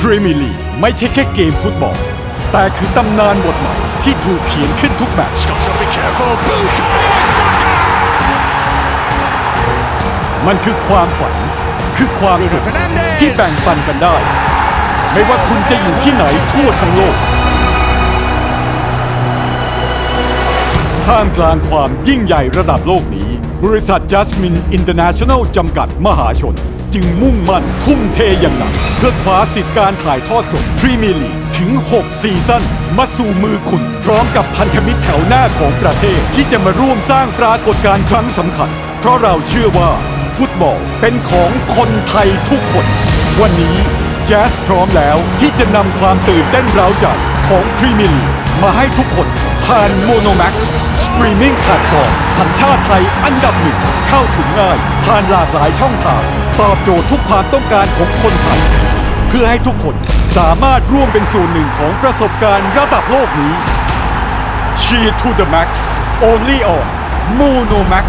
พรีเมียร์ลีกไม่ใช่แค่เกมฟุตบอล แต่คือตำนานบทใหม่ที่ถูกเขียนขึ้นทุกแมตช์ Scott's got to be careful. Bukayo Saka! มันคือความฝัน คือความสุข Fernandes ที่แบ่งปันกันได้ ไม่ว่าคุณจะอยู่ที่ไหนทั่วทั้งโลก ท่ามกลางความยิ่งใหญ่ระดับโลกนี้ บริษัท Jasmine International จำกัดมหาชน จึงมุ่งมั่นทุ่มเทอย่างหนัก เพื่อคว้าสิทธิการถ่ายทอดสดพรีเมียร์ลีกถึง 6 ซีซั่นมาสู่มือคุณ พร้อมกับพันธมิตรแถวหน้าของประเทศ ที่จะมาร่วมสร้างปรากฏการณ์ครั้งสำคัญ เพราะเราเชื่อว่า ฟุตบอลเป็นของคนไทยทุกคน วันนี้แจ๊สพร้อมแล้วที่จะนำความตื่นเต้นเร้าใจของพรีเมียร์ลีกมาให้ทุกคนผ่านโมโนแม็กซ์สตรีมมิ่งแพลตฟอร์มสัญชาติไทยอันดับหนึ่งเข้าถึงง่ายผ่านหลากหลายช่องทาง ตอบโจทย์ทุกความต้องการของคนไทย เพื่อให้ทุกคนสามารถร่วมเป็นส่วนหนึ่งของประสบการณ์ระดับโลกนี้ Cheer to the max only on Mono Max